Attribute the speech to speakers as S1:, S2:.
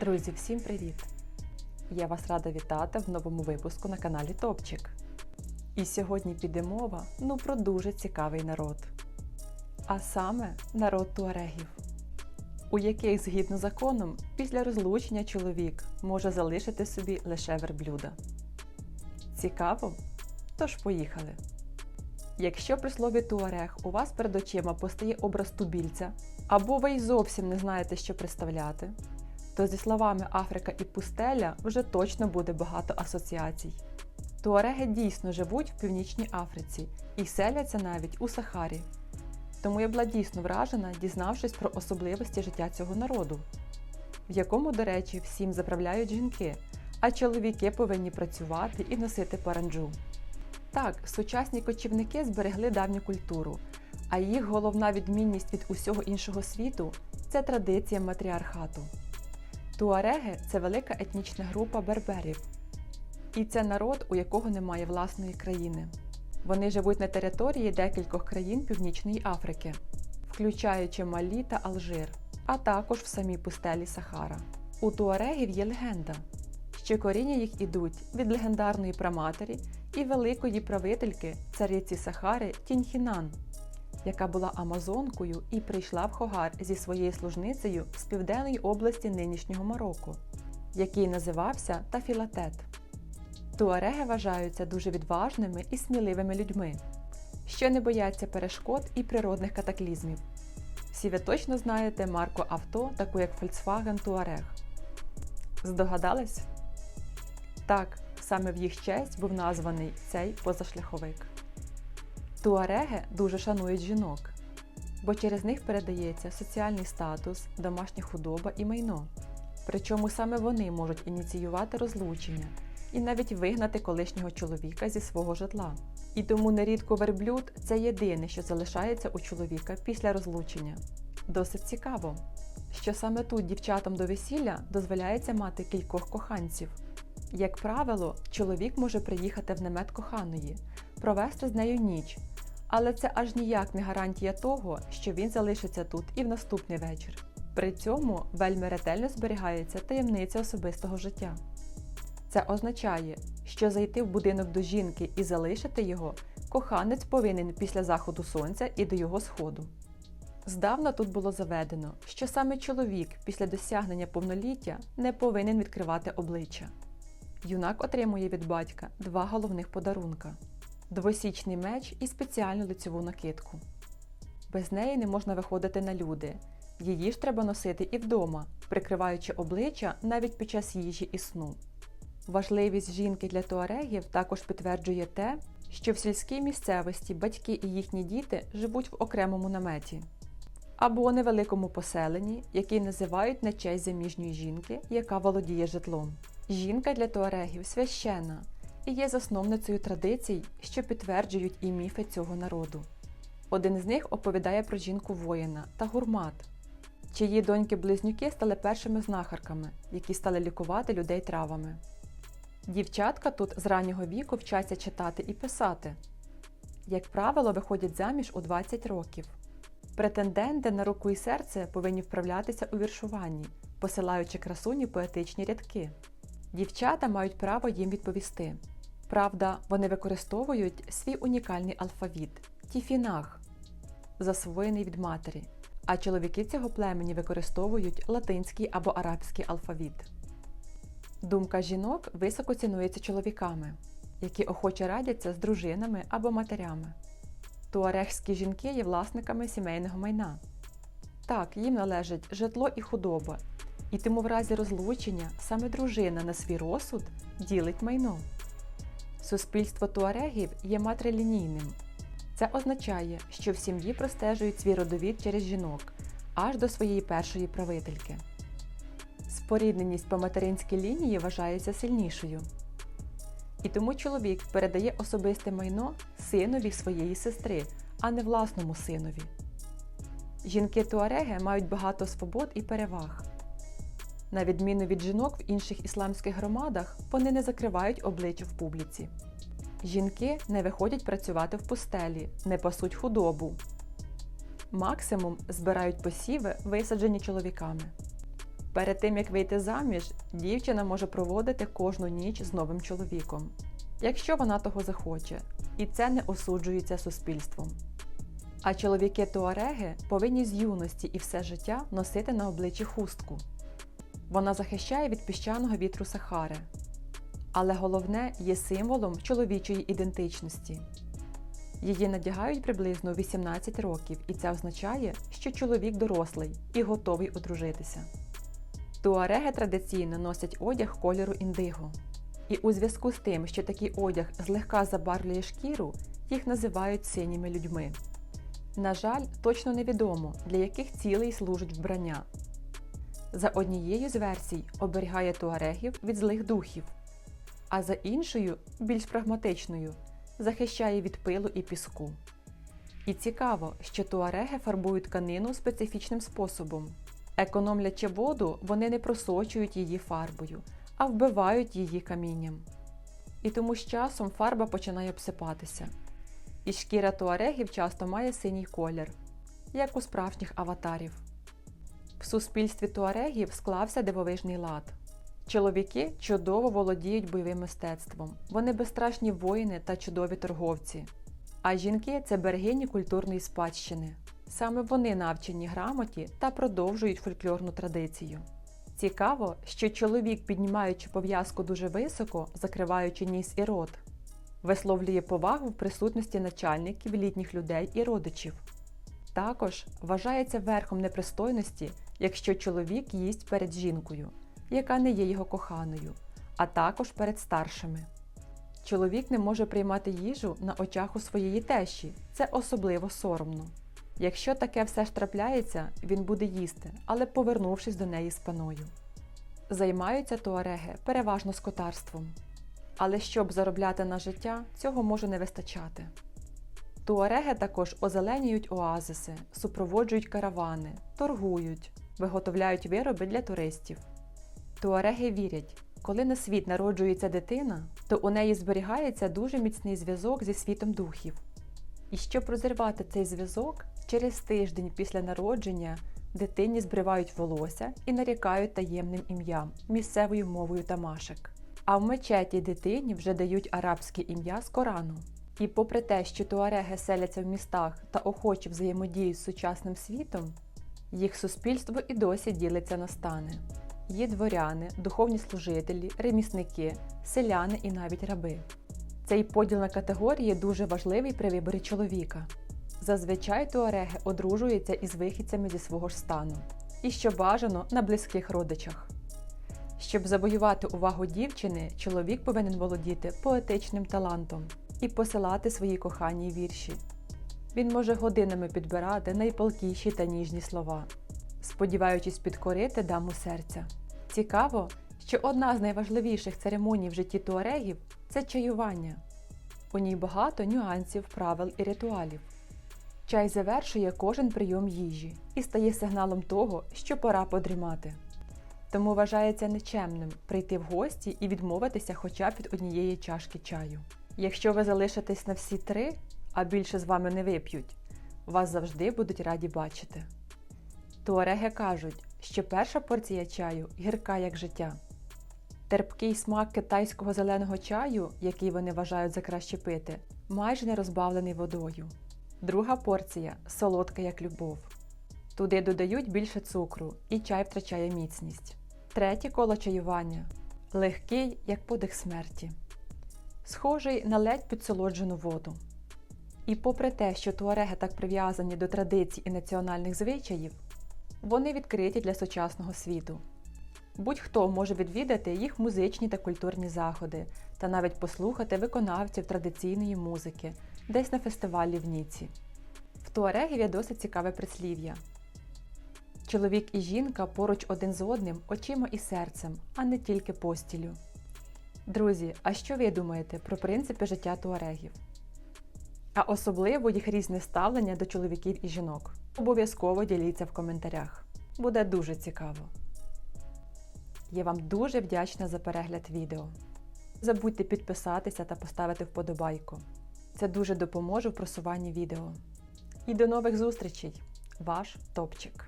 S1: Друзі, всім привіт! Я вас рада вітати в новому випуску на каналі Топчик. І сьогодні піде мова ну про дуже цікавий народ. А саме народ туарегів, у яких, згідно законом, після розлучення чоловік може залишити собі лише верблюда. Цікаво? Тож поїхали! Якщо при слові туарег у вас перед очима постає образ тубільця, або ви й зовсім не знаєте, що представляти, то зі словами Африка і пустеля вже точно буде багато асоціацій. Туареги дійсно живуть в Північній Африці і селяться навіть у Сахарі. Тому я була дійсно вражена, дізнавшись про особливості життя цього народу, в якому, до речі, всім заправляють жінки, а чоловіки повинні працювати і носити паранджу. Так, сучасні кочівники зберегли давню культуру, а їх головна відмінність від усього іншого світу це традиція матріархату. Туареги це велика етнічна група берберів. І це народ, у якого немає власної країни. Вони живуть на території декількох країн Північної Африки, включаючи Малі та Алжир, а також в самій пустелі Сахара. У туарегів є легенда, що коріння їх ідуть від легендарної праматері і великої правительки цариці Сахари Тінхінан, яка була амазонкою і прийшла в Хогар зі своєю служницею з південної області нинішнього Марокко, який називався Тафілатет. Туареги вважаються дуже відважними і сміливими людьми, що не бояться перешкод і природних катаклізмів. Всі ви точно знаєте марку авто, таку як Volkswagen Touareg. Здогадались? Так, саме в їх честь був названий цей позашляховик. Туареги дуже шанують жінок, бо через них передається соціальний статус, домашня худоба і майно. Причому саме вони можуть ініціювати розлучення і навіть вигнати колишнього чоловіка зі свого житла. І тому нерідко верблюд це єдине, що залишається у чоловіка після розлучення. Досить цікаво, що саме тут дівчатам до весілля дозволяється мати кількох коханців. Як правило, чоловік може приїхати в намет коханої, провести з нею ніч, але це аж ніяк не гарантія того, що він залишиться тут і в наступний вечір. При цьому вельми ретельно зберігається таємниця особистого життя. Це означає, що зайти в будинок до жінки і залишити його коханець повинен після заходу сонця і до його сходу. Здавна тут було заведено, що саме чоловік після досягнення повноліття не повинен відкривати обличчя. Юнак отримує від батька два головних подарунка двосічний меч і спеціальну лицьову накидку. Без неї не можна виходити на люди. Її ж треба носити і вдома, прикриваючи обличчя навіть під час їжі і сну. Важливість жінки для туарегів також підтверджує те, що в сільській місцевості батьки і їхні діти живуть в окремому наметі або невеликому поселенні, який називають на честь заміжньої жінки, яка володіє житлом. Жінка для туарегів священна і є засновницею традицій, що підтверджують і міфи цього народу. Один з них оповідає про жінку воїна та гурмат, чиї доньки-близнюки стали першими знахарками, які стали лікувати людей травами. Дівчатка тут з раннього віку вчаться читати і писати. Як правило, виходять заміж у 20 років. Претенденти на руку і серце повинні вправлятися у віршуванні, посилаючи красуні поетичні рядки. Дівчата мають право їм відповісти. Правда, вони використовують свій унікальний алфавіт тіфінах, засвоєний від матері, а чоловіки цього племені використовують латинський або арабський алфавіт. Думка жінок високо цінується чоловіками, які охоче радяться з дружинами або матерями. Туарегські жінки є власниками сімейного майна. Так, їм належить житло і худоба, і тому в разі розлучення саме дружина на свій розсуд ділить майно. Суспільство туарегів є матрилінійним. Це означає, що в сім'ї простежують свій родовід через жінок аж до своєї першої правительки. Спорідненість по материнській лінії вважається сильнішою. І тому чоловік передає особисте майно синові своєї сестри, а не власному синові. Жінки туареги мають багато свобод і переваг. На відміну від жінок в інших ісламських громадах, вони не закривають обличчя в публіці. Жінки не виходять працювати в пустелі, не пасуть худобу. Максимум збирають посіви, висаджені чоловіками. Перед тим як вийти заміж, дівчина може проводити кожну ніч з новим чоловіком, якщо вона того захоче, і це не осуджується суспільством. А чоловіки туареги повинні з юності і все життя носити на обличчі хустку. Вона захищає від піщаного вітру Сахари. Але головне є символом чоловічої ідентичності. Її надягають приблизно 18 років, і це означає, що чоловік дорослий і готовий одружитися. Туареги традиційно носять одяг кольору індиго. І у зв'язку з тим, що такий одяг злегка забарвлює шкіру, їх називають синіми людьми. На жаль, точно невідомо, для яких цілей служить вбрання. За однією з версій оберігає туарегів від злих духів, а за іншою, більш прагматичною, захищає від пилу і піску. І цікаво, що туареги фарбують тканину специфічним способом. Економлячи воду, вони не просочують її фарбою, а вбивають її камінням. І тому з часом фарба починає обсипатися. І шкіра туарегів часто має синій колір, як у справжніх аватарів. В суспільстві туарегів склався дивовижний лад. Чоловіки чудово володіють бойовим мистецтвом, вони безстрашні воїни та чудові торговці. А жінки це берегині культурної спадщини. Саме вони навчені грамоті та продовжують фольклорну традицію. Цікаво, що чоловік, піднімаючи пов'язку дуже високо, закриваючи ніс і рот, висловлює повагу в присутності начальників, літніх людей і родичів. Також вважається верхом непристойності, якщо чоловік їсть перед жінкою, яка не є його коханою, а також перед старшими. Чоловік не може приймати їжу на очах у своєї тещі, це особливо соромно. Якщо таке все ж трапляється, він буде їсти, але повернувшись до неї спиною. Займаються туареги переважно скотарством. Але щоб заробляти на життя, цього може не вистачати. Туареги також озеленюють оазиси, супроводжують каравани, торгують, виготовляють вироби для туристів. Туареги вірять, коли на світ народжується дитина, то у неї зберігається дуже міцний зв'язок зі світом духів. І щоб розірвати цей зв'язок, через тиждень після народження дитині збривають волосся і нарікають таємним ім'ям, місцевою мовою тамашек. А в мечеті дитині вже дають арабське ім'я з Корану. І попри те, що туареги селяться в містах та охоче взаємодіють з сучасним світом, їх суспільство і досі ділиться на стани. Є дворяни, духовні служителі, ремісники, селяни і навіть раби. Цей поділ на категорії дуже важливий при виборі чоловіка. Зазвичай туареги одружуються із вихідцями зі свого ж стану, і що бажано на близьких родичах. Щоб завоювати увагу дівчини, чоловік повинен володіти поетичним талантом і посилати свої коханій вірші. Він може годинами підбирати найпалкіші та ніжні слова, сподіваючись підкорити даму серця. Цікаво, що одна з найважливіших церемоній в житті туарегів це чаювання. У ній багато нюансів, правил і ритуалів. Чай завершує кожен прийом їжі і стає сигналом того, що пора подрімати. Тому вважається нечемним прийти в гості і відмовитися хоча б від однієї чашки чаю. Якщо ви залишитесь на всі три, а більше з вами не вип'ють, вас завжди будуть раді бачити. Туареги кажуть, що перша порція чаю гірка як життя. Терпкий смак китайського зеленого чаю, який вони вважають за краще пити, майже не розбавлений водою. Друга порція солодка як любов. Туди додають більше цукру, і чай втрачає міцність. Третє коло чаювання легкий, як подих смерті, схожий на ледь підсолоджену воду. І попри те, що туареги так прив'язані до традицій і національних звичаїв, вони відкриті для сучасного світу. Будь-хто може відвідати їх музичні та культурні заходи та навіть послухати виконавців традиційної музики десь на фестивалі в Ніці. В туарегів є досить цікаве прислів'я. Чоловік і жінка поруч один з одним очима і серцем, а не тільки постілю. Друзі, а що ви думаєте про принципи життя туарегів? А особливо їх різне ставлення до чоловіків і жінок. Обов'язково діліться в коментарях. Буде дуже цікаво. Я вам дуже вдячна за перегляд відео. Забудьте підписатися та поставити вподобайку. Це дуже допоможе в просуванні відео. І до нових зустрічей! Ваш Топчик!